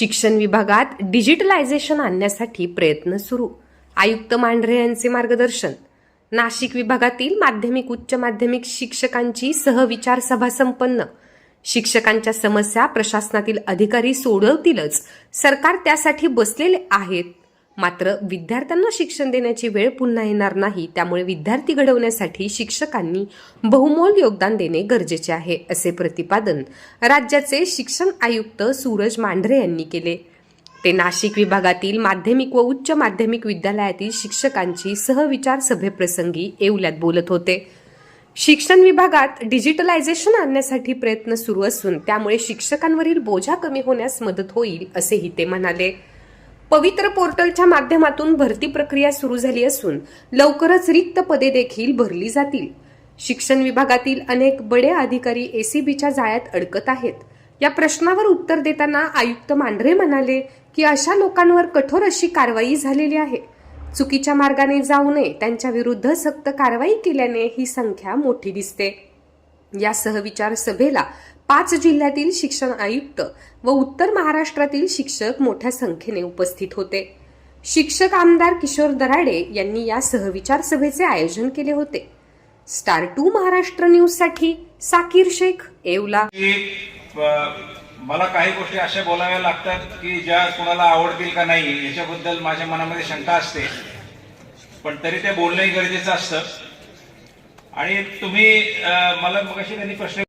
शिक्षण विभागात डिजिटलायझेशन आणण्यासाठी प्रयत्न सुरू. आयुक्त मांढरे यांचे मार्गदर्शन. नाशिक विभागातील माध्यमिक उच्च माध्यमिक शिक्षकांची सहविचार सभा संपन्न. शिक्षकांच्या समस्या प्रशासनातील अधिकारी सोडवतीलच. सरकार त्यासाठी बसलेले आहेत. मात्र विद्यार्थ्यांना शिक्षण देण्याची वेळ पुन्हा येणार नाही त्यामुळे विद्यार्थी घडवण्यासाठी शिक्षकांनी बहुमोल योगदान देणे गरजेचे आहे असे प्रतिपादन राज्याचे शिक्षण आयुक्त सूरज मांढरे यांनी केले. ते नाशिक विभागातील माध्यमिक व उच्च माध्यमिक विद्यालयातील शिक्षकांची सहविचार सभेप्रसंगी येवल्यात बोलत होते. शिक्षण विभागात डिजिटलायझेशन आणण्यासाठी प्रयत्न सुरू असून त्यामुळे शिक्षकांवरील बोजा कमी होण्यास मदत होईल असेही ते म्हणाले. पवित्र पोर्टलच्या माध्यमातून भरती प्रक्रिया सुरू झाली असून लवकरच रिक्त पदे देखील भरली जातील. शिक्षण विभागातील अनेक बडे अधिकारी एसीबीच्या जाळ्यात अडकत आहेत. या प्रश्नावर उत्तर देताना आयुक्त मांढरे म्हणाले की अशा लोकांवर कठोर अशी कारवाई झालेली आहे. चुकीच्या मार्गाने जाऊ नये त्यांच्या विरुद्ध सक्त कारवाई केल्याने ही संख्या मोठी दिसते. या सहविचार सभेला पाच जिल्ह्यातील शिक्षण आयुक्त व उत्तर महाराष्ट्रातील शिक्षक मोठ्या संख्येने उपस्थित होते. शिक्षक आमदार किशोर दराडे यांनी या सहविचार सभेचे आयोजन केले होते. स्टार टू महाराष्ट्र न्यूजसाठी साकीर शेख येवला. मला काही गोष्टी अशा बोलाव्या लागतात की ज्या कुणाला आवडतील का नाही याच्याबद्दल माझ्या मनामध्ये शंका असते. पण तरी ते बोलणंही गरजेचं असतं. आणि तुम्ही मला मगाशी त्यांनी प्रश्न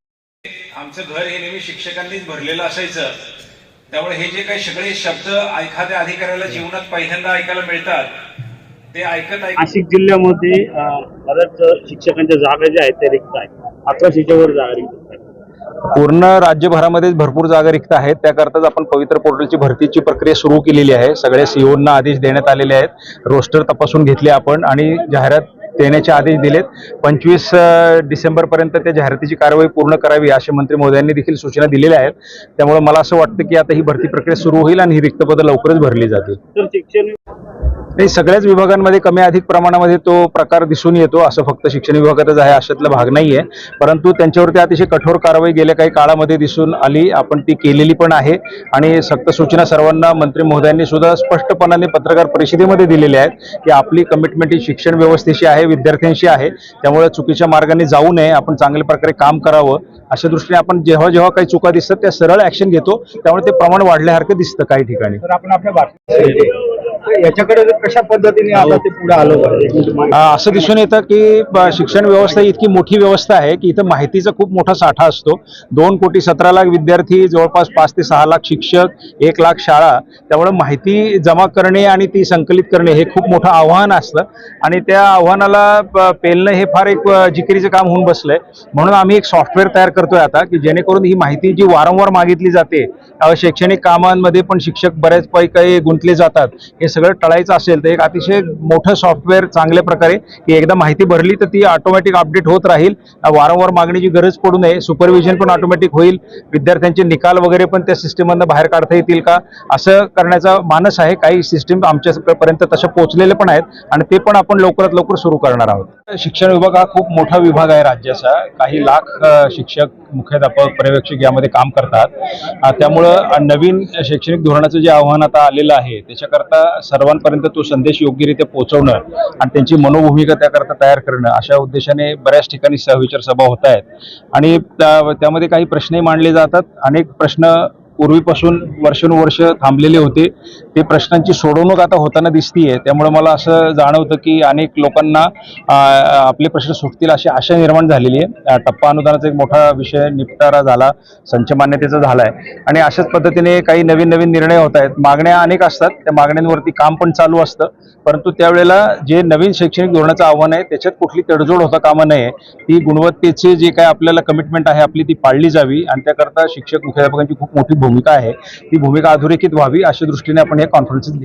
आमचं घर हे नेहमी शिक्षकांनीच भरलेलं असायचं. त्यामुळे हे जे काही सगळे शब्द एखाद्या अधिकाऱ्याला जीवनात पहिल्यांदा ऐकायला मिळतात ते ऐकत ऐकत नाशिक जिल्ह्यामध्ये बऱ्याच शिक्षकांच्या जागा ज्या आहेत त्या रिक्त आहेत. अकराशेच्या वर जागा रिक्त पूर्ण राज्यभरामध्ये भरपूर जागा रिक्त आहेत. त्याकरताच आपण पवित्र पोर्टलची भरतीची प्रक्रिया सुरू केलेली आहे. सगळ्या सीओना आदेश देण्यात आलेले आहेत. रोस्टर तपासून घेतले आपण आणि जाहिरात देण्याचे आदेश दिलेत. पंचवीस डिसेंबरपर्यंत त्या जाहिरातीची कारवाई पूर्ण करावी असे मंत्री महोदयांनी देखील सूचना दिलेल्या आहेत. त्यामुळे मला असं वाटतं की आता ही भरती प्रक्रिया सुरू होईल आणि ही रिक्त पदं लवकरच भरली जातील. नाही सगळ्याच विभागांमध्ये कमी अधिक प्रमाणामध्ये तो प्रकार दिसून येतो असं फक्त शिक्षण विभागातच आहे अशातला भाग नाहीये. परंतु त्यांच्यावरती अतिशय कठोर कारवाई गेल्या काही काळामध्ये दिसून आली आपण ती केलेली पण आहे. आणि सक्त सूचना सर्वांना मंत्री महोदयांनी सुद्धा स्पष्टपणाने पत्रकार परिषदेमध्ये दिलेल्या आहेत की आपली कमिटमेंट ही शिक्षण व्यवस्थेशी आहे विद्यार्थ्यांशी आहे. त्यामुळे चुकीच्या मार्गाने जाऊ नये आपण चांगल्या प्रकारे काम करावं. अशा दृष्टीने आपण जेव्हा जेव्हा काही चुका दिसतात त्या सरळ ऍक्शन घेतो. त्यामुळे ते प्रमाण वाढल्यासारखं दिसतं काही ठिकाणी. याच्याकडे कशा पद्धतीने आता ते पुढे आलं असं दिसून येतं की शिक्षण व्यवस्था इतकी मोठी व्यवस्था आहे की इथं माहितीचा खूप मोठा साठा असतो. दोन कोटी सतरा लाख विद्यार्थी जवळपास पाच ते सहा लाख शिक्षक एक लाख शाळा त्यामुळे माहिती जमा करणे आणि ती संकलित करणे हे खूप मोठं आव्हान असतं. आणि त्या आव्हानाला पेलणं हे फार एक जिकिरीचं काम होऊन बसलंय. म्हणून आम्ही एक सॉफ्टवेअर तयार करतोय आता की जेणेकरून ही माहिती जी वारंवार मागितली जाते शैक्षणिक कामांमध्ये पण शिक्षक बऱ्याच पैकी काही गुंतले जातात हे सगळं टळायचं असेल तर एक अतिशय मोठं सॉफ्टवेअर चांगल्या प्रकारे की एकदा माहिती भरली तर ती ऑटोमॅटिक अपडेट होत राहील. वारंवार मागणीची गरज पडू नये. सुपरविजन पण ऑटोमॅटिक होईल. विद्यार्थ्यांचे निकाल वगैरे पण त्या सिस्टीममधनं बाहेर काढता येतील का? असं करण्याचा मानस आहे. काही सिस्टीम आमच्यापर्यंत तशा पोहोचलेले पण आहेत आणि ते पण आपण लवकरात लवकर सुरू करणार आहोत. शिक्षण विभाग हा खूप मोठा विभाग आहे राज्याचा. काही लाख शिक्षक मुख्याध्यापक पर्यवेक्षक यामध्ये काम करतात. त्यामुळं नवीन शैक्षणिक धोरणाचं जे आव्हान आता आलेलं आहे त्याच्याकरता सर्वांपर्यंत तो संदेश योग्यरित्या पोहोचवणं आणि त्यांची मनोभूमिका त्याकरता तयार करणं अशा उद्देशाने बऱ्याच ठिकाणी सहविचार सभा होत आहेत. आणि त्या- त्यामध्ये काही प्रश्नही मांडले जातात. अनेक प्रश्न पूर्वीपासून वर्षानुवर्ष थांबलेले होते. ते प्रश्नांची सोडवणूक आता होताना दिसतीये. त्यामुळे मला असं जाणवतं की अनेक लोकांना आपले प्रश्न सुटतील अशी आशा निर्माण झालेली आहे. टप्पा अनुदानाचा एक मोठा विषय निपटारा झाला संच मान्यतेचा आहे आणि अशाच पद्धतीने काही नवीन नवीन निर्णय होत आहेत. मागण्या अनेक असतात. त्या मागण्यांवरती काम पण चालू असतं. परंतु त्यावेळेला जे नवीन शैक्षणिक धोरणाचं आव्हान आहे त्याच्यात कुठली तडजोड होता कामा नये. ती गुणवत्तेची जे काय आपल्याला कमिटमेंट आहे आपली ती पाळली जावी. आणि त्याकरता शिक्षक मुख्याध्यापकांची खूप मोठी भूमिका आहे. ती भूमिका अधोरेखित व्हावी अशा दृष्टीने आपण हे कॉन्फरन्सेस